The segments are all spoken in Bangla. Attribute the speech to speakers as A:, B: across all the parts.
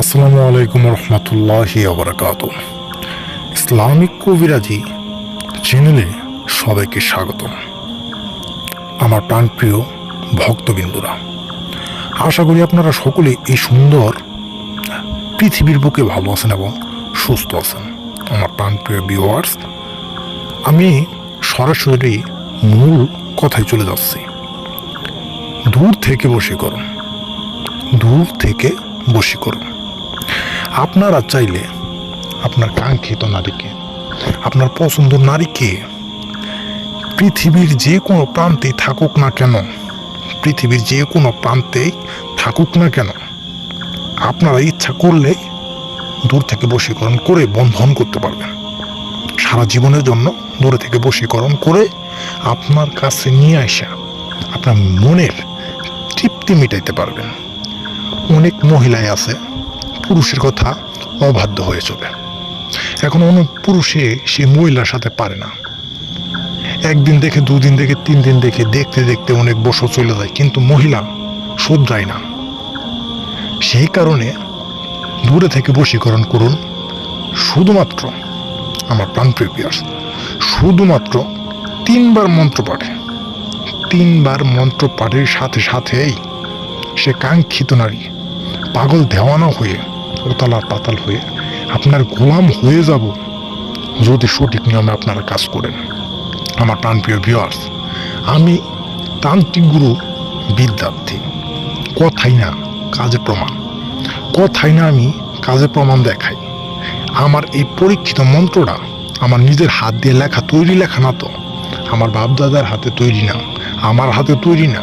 A: আসসালামু আলাইকুম রহমতুল্লাহি আবরাকাত ইসলামিক কবিরাজি চ্যানেলে সবাইকে স্বাগতম। আমার প্রাণপ্রিয় ভক্তবিন্দুরা, আশা করি আপনারা সকলে এই সুন্দর পৃথিবীর বুকে ভালো আছেন এবং সুস্থ আছেন। আমার প্রাণপ্রিয় ভিউয়ার্স আমি সরাসরি মূল কথায় চলে যাচ্ছি। দূর থেকে বসে করুন। দূর থেকে বশীকরণ আপনারা চাইলে আপনার কাঙ্ক্ষিত নারীকে, আপনার পছন্দের নারীকে, পৃথিবীর যে কোনো প্রান্তেই থাকুক না কেন, পৃথিবীর যে কোনো প্রান্তেই থাকুক না কেন, আপনারা ইচ্ছা করলে দূর থেকে বশীকরণ করে বন্ধন করতে পারবেন। সারা জীবনের জন্য দূরে থেকে বশীকরণ করে আপনার কাছে নিয়ে আসা আপনার মনের তৃপ্তি মিটাইতে পারবেন। অনেক মহিলাই আছে পুরুষের কথা অবাধ্য হয়ে চলে। এখন অনেক পুরুষে সে মহিলার সাথে পারে না। একদিন দেখে, দুদিন দেখে তিন দিন দেখে, দেখতে দেখতে অনেক বছর চলে যায়, কিন্তু মহিলা শোধরায় না। সেই কারণে দূরে থেকে বশীকরণ করুন শুধুমাত্র আমার প্রাণপ্রিয় পিয়ার্স শুধুমাত্র তিনবার মন্ত্র পাঠে। তিনবার মন্ত্র পাঠের সাথে সাথেই সে কাঙ্ক্ষিত নারী পাগল দেওয়ানা হয়ে ওতালার পাতাল হয়ে আপনার গোলাম হয়ে যাব যদি সঠিক নিয়মে আপনারা কাজ করেন। আমার প্রাণপ্রিয় ভিউয়ার্স আমি তান্ত্রিক গুরু, বিদ্যার্থী। কথাই না, কাজে প্রমাণ। কথাই না, আমি কাজে প্রমাণ দেখাই। আমার এই পরীক্ষিত মন্ত্রটা আমার নিজের হাত দিয়ে লেখা, তৈরি লেখা না তো। আমার বাপদাদার হাতে তৈরি না, আমার হাতে তৈরি না।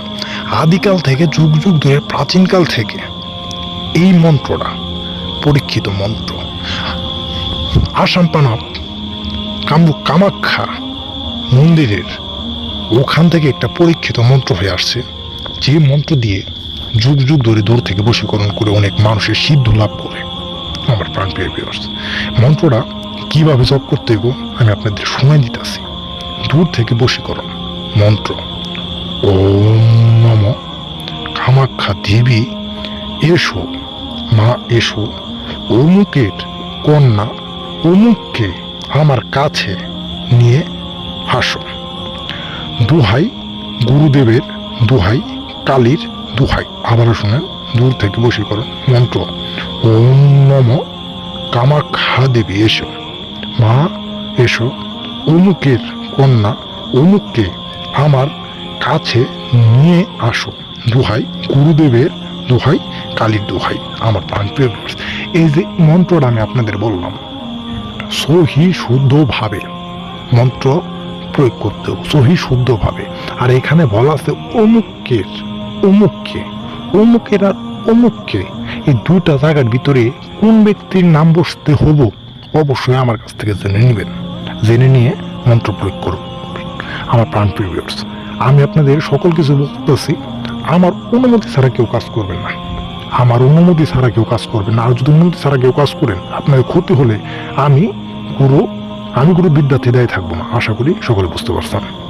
A: আদিকাল থেকে, যুগ যুগ ধরে, প্রাচীনকাল থেকে এই মন্ত্রটা পরীক্ষিত মন্ত্র। আসাম পানাপ কামরূপ কামাখ্যা মন্দিরের ওখান থেকে একটা পরীক্ষিত মন্ত্র হয়ে আসছে। যে মন্ত্র দিয়ে যুগ যুগ ধরে দূর থেকে বশীকরণ করে অনেক মানুষের সিদ্ধ লাভ করে। আমার প্রাণপ্রিয় ভিউয়ার্স মন্ত্রটা কীভাবে জপ করতে হইব আমি আপনাদের সময় দিতেছি। দূর থেকে বশীকরণ, মন্ত্র। ওম নম কামাখ্যা দেবী, এসো। মা, এসো। অমুকের কন্যা, অমুককে আমার কাছে নিয়ে আসো। দুহাই, গুরুদেবের দুহাই, কালীর দুহাই। আবারও শুনেন, দূর থেকে বশীকরণ মন্ত্র। ওম নম কামাখ্যা দেবী, এসো। মা, এসো। অমুকের কন্যা, অমুককে আমার কাছে নিয়ে আসো। দুহাই, গুরুদেবের দোহাই কালীর দোহাই আমার প্রাণপ্রিয় viewers, এই যে মন্ত্রটা আমি আপনাদের বললাম সহি শুদ্ধভাবে মন্ত্র প্রয়োগ করতে হবে সহি শুদ্ধভাবে। আর এখানে বলা আছে অমুকের অমুককে অমুকের আর অমুককে। এই দুইটা জায়গার ভিতরে কোন ব্যক্তির নাম বসতে হব অবশ্যই আমার কাছ থেকে জেনে নেবেন। জেনে নিয়ে মন্ত্র প্রয়োগ করুন। আমার প্রাণপ্রিয় viewers, আমি আপনাদের সকল কিছু বলতেছি। আমার অনুমতি ছাড়া কেউ কাজ করবেন না। আমার অনুমতি ছাড়া কেউ কাজ করবেন না। আর যদি অনুমতি ছাড়া কেউ কাজ করেন, আপনাদের ক্ষতি হলে আমি গুরু আমি গুরু বিদ্যার্থী দায়ী থাকব না। আশা করি সকলে বুঝতে পারছেন।